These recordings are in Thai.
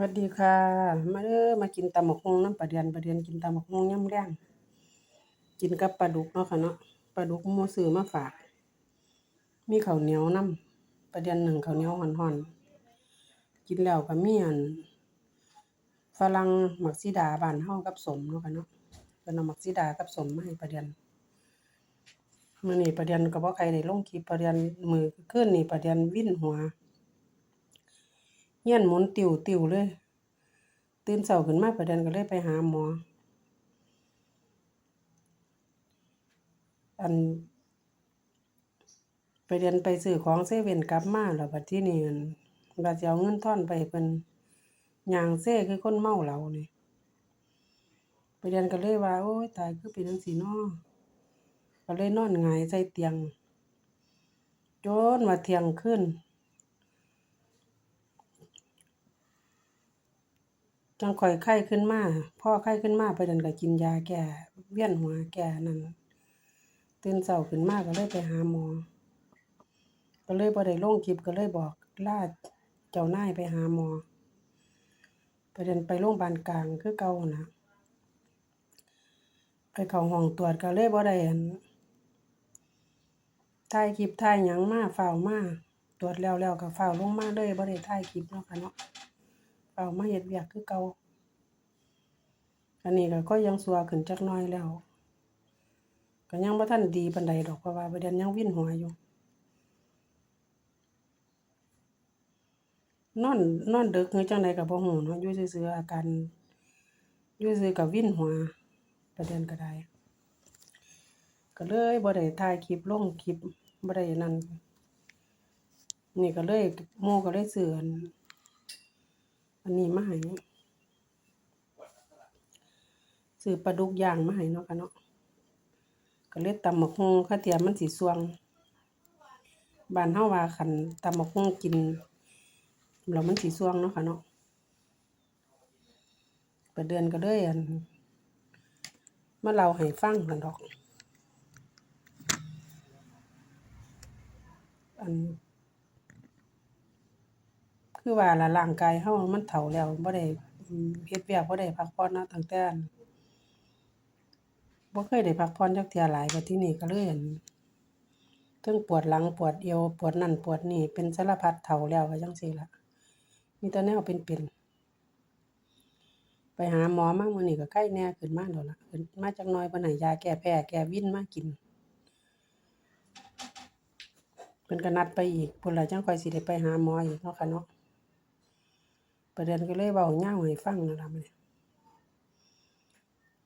สวัสดีค่ะ มาเด้อมากินตำบักหุ่งน้ำปลาเดือนปลาเดือนกินตำบักหุ่งยามแลงกินกับปลาดุกเนาะค่ะเนาะปลาดุกมู่ซื้อมาฝาก มีข้าวเหนียวน้ำปลาเดือนหนึ่งข้าวเหนียวร้อนๆกินแล้วก็มีอันฝรั่งมักสีดาบานเฮากับสมเนาะค่ะเนาะเพิ่นเอามักสีดากับสมมาให้ปลาเดือนมื้อนี้ปลาเดือนก็บ่ค่อยได้ลงคลิปปลาเดือนมื้อคืนนี้ปลาเดือนวิ่นหัว เฮียนหมุนติ้วเลย ตื่นเช้าขึ้นมาประเด็นก็เลยไปหาหมอ อัน ไปเรียนไปซื้อของเซเว่นกลับมาแล้วบัดทีนี้อั่นว่าสิเอาเงินท่อนไปเพิ่นย่างเซคือคนเมาเหล้านี่ไปเรียนก็เลยว่า โอ๊ยตายคือเป็นจั่งซี้น้อก็เลยนอนหงายใส่เตียง จนว่าเที่ยงคืน จังค่อยไข้ขึ้นมาพ่อไข้ขึ้นมาไปนั่นก็กินยาแก้เวียนหัวแก้นั่นตื่นเช้าขึ้นมาก็เลยไปหาหมอ ก็เลยบ่ได้ลงคลิปก็เลยบอกลาเจ้านายไปหาหมอ ไปเดินไปโรงบาลกลางคือเก่าน่ะไปเข้าห้องตรวจก็เลยบ่ได้อันถ่ายคลิปถ่ายหยังมาฟ้าวมาตรวจแล้วแล้วก็ฟ้าวลงมาเลยบ่ได้ถ่ายคลิปเนาะค่ะเนาะ ฟ้ามาเฮ็ดเวียกคือเก่าอันนี้ก็ก็ยังสัวขึ้นจักน่อยแล้ว ก็ยังบ่ทันดีปานใดดอกเพราะว่าประเด็นยังวิ่นหัวอยู่ นอนนอนดึกคือจั่งใดก็บ่ฮู้เนาะอยู่ซื่อๆอาการอยู่ซื่อก็วินหัวประเด็นก็ได้ก็เลยบ่ได้ถ่ายคลิปลงคลิปบ่ได้นั่นนี่ก็เลยหมู่ก็เลยซื้อน อันนี้มาให้ซื้อปลาดุกย่างมาให้เนาะค่ะเนาะก็เลยตำบักหุ่งคาเทียมมันสิส่วงบานเฮาว่าคันตำบักหุ่งกินแล้วมันสิส่วงเนาะค่ะเนาะประเดือนก็เลยอั่นมาเล่าให้ฟังนั่นดอก อัน คือว่าละร่างกายเฮามันเฒ่าแล้วบ่ได้เฮ็ดเวียกบ่ได้พักผ่อนเนาะตั้งแต่อั่นบ่เคยได้พักผ่อนจักเที่ยหลายบัดทีนี้ก็เลยอั่นเทิงปวดหลังปวดเอวปวดนั่นปวดนี่เป็นสารพัดเฒ่าแล้วก็จั่งซี้ล่ะ มีแต่แนวเป็นๆไปหาหมอมามื้อนี้ก็ไข้แน่ขึ้นมาแล้วล่ะขึ้นมาจักหน่อยเพิ่นให้ยาแก้แพ้แก้วินมากินเพิ่นก็นัดไปอีกพุ่นล่ะจังค่อยสิได้ไปหาหมออีกเนาะค่ะเนาะ ประเด็นก็เลยเว้ายาวให้ฟังนั่นล่ะมื้อนี้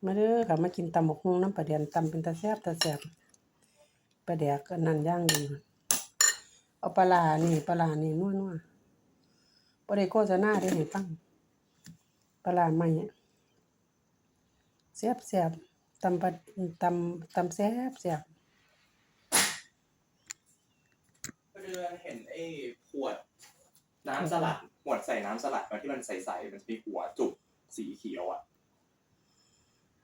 มาเด้อค่ะมากินตำบักหุ่งนำประเดือนตำเป็นตาแซบตาแซบปลาแดกอันนั้นย่างดีเอาปลาร้านี่ปลาร้านี่นัวๆบ่ได้โฆษณาเด้ให้ฟังปลาร้าใหม่แซ่บๆตำปลาตำตำแซ่บแซ่บก็เดือนเห็นไอ้ขวดน้ำสลัด ขวดใส่น้ำสลัดมาที่มันใสๆมันจะมีหัวจุกสีเขียวอะ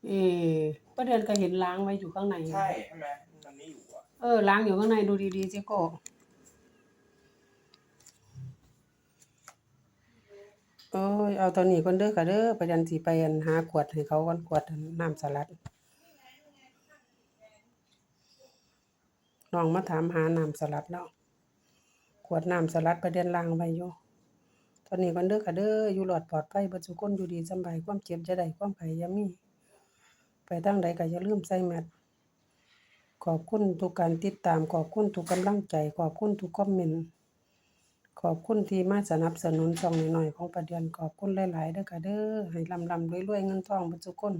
เอ๊ประเดือนก็เห็นล้างไว้อยู่ข้างในใช่ใช่ไหมมันไม่อยู่อะเออล้างอยู่ข้างในดูดีๆสิโกโอ้ยเอาตัวนี้ก่อนเด้อค่ะเด้อประเด็นสิไปอั่นหาขวดให้เขาก่อนขวดอันน้ำสลัดน้องมาถามหาน้ำสลัดแล้วขวดน้ำสลัดประเด็นล้างไว้อยู่ ตอนนี้ก่อนเด้อค่ะเด้ออยู่รอดปลอดภัยบิดทุกคนอยู่ดีสบายความเจ็บจะได้ความไผอย่ามี ไปทางใดก็อย่าลืมใส่แมสขอบคุณทุกการติดตาม ขอบคุณทุกกำลังใจ ขอบคุณทุกคอมเมนต์ขอบคุณที่มาสนับสนุนช่องหน้อยๆของประเดือนขอบคุณหลายๆเด้อค่ะเด้อให้ร่ำรวยๆเงินทองบิดทุกคน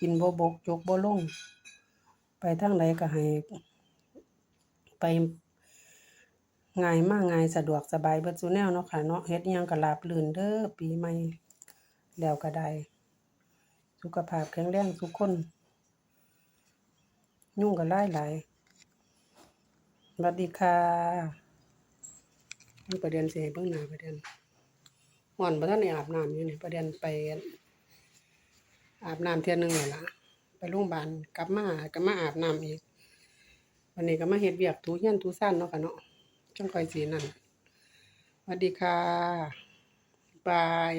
กินโบ่บกจกโบ่ลง ไปทางใดก็ให้ไป ง่ายมากง่ายสะดวกสบายเบิดซุแนวเนาะค่ะเนาะเฮ็ดยังก็ราบรื่นเด้อปีใหม่แล้วก็ได้สุขภาพแข็งแรงทุกคน ยุ่งก็หลายหลายสวัสดีค่ะมีประเด็นสิให้เบิ่งหน้าประเด็นฮ้อนบ่ทันได้อาบน้ำอยู่นี่ประเด็นไป อาบน้ำเที่ยหนึงแล้วล่ะไปโรงพยาบาลกลับมาก็มาอาบน้ำอีกวันนี้ก็มาเฮ็ดเวียกถูเรือนถูซ่านเนาะค่ะเนาะ จังคอยสีนั่นสวัสดีค่ะ บาย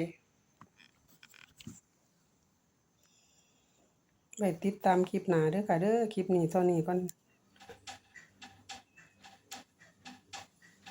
ไปติดตามคลิปหนาเด้อค่ะเด้อคลิปนี้เท่านี้ก่อน